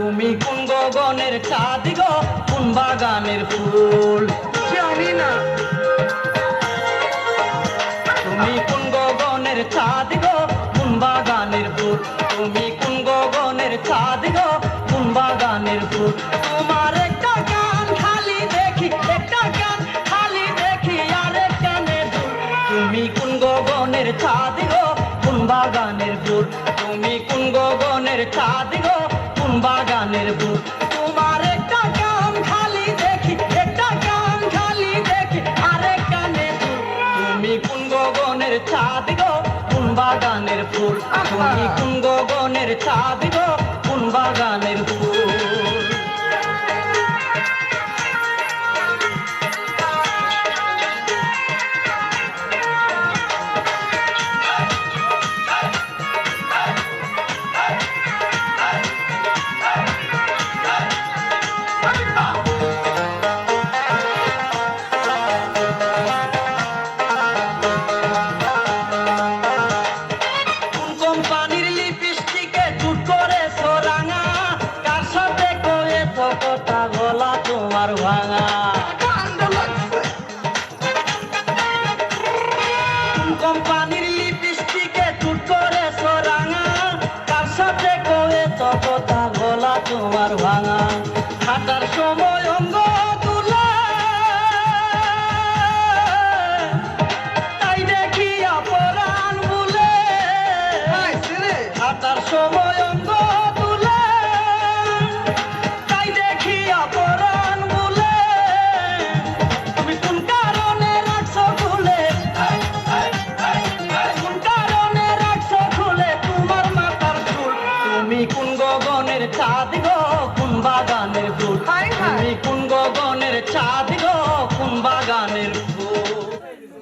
তুমি কোন গগনের চাঁদ গো? কোন বাগানের ফুল? জানি না। তুমি কোন গগনের চাঁদ গো? কোন বাগানের ফুল? তুমি কোন গগনের চাঁদ গো? কোন বাগানের ফুল? তোমার একটা গান খালি দেখি, একটা গান খালি দেখি, আর কানে তুমি কোন গগনের চাঁদ গো? কোন বাগানের ফুল? তুমি কোন গগনের চাঁদ গো? বাগানের বুক। তোমার একটা গান খালি দেখি, একটা গান খালি দেখি, আরে কানে তুমি কোন গগনের চাঁদ গো, কোন বাগানের ফুল? তুমি কোন গগনের চাঁদ গো, কোন বাগানের ফুল? তোমার ভাঙা? কোম্পানির লিপস্টিকে চুট করে সরাঙা। তার সাথে কয়ে তো কথা গলা তোমার ভাঙা। হাঁটার সময় অঙ্গ কোন গগনের চাঁদ গো? কোন বাগানের ফুল? কোন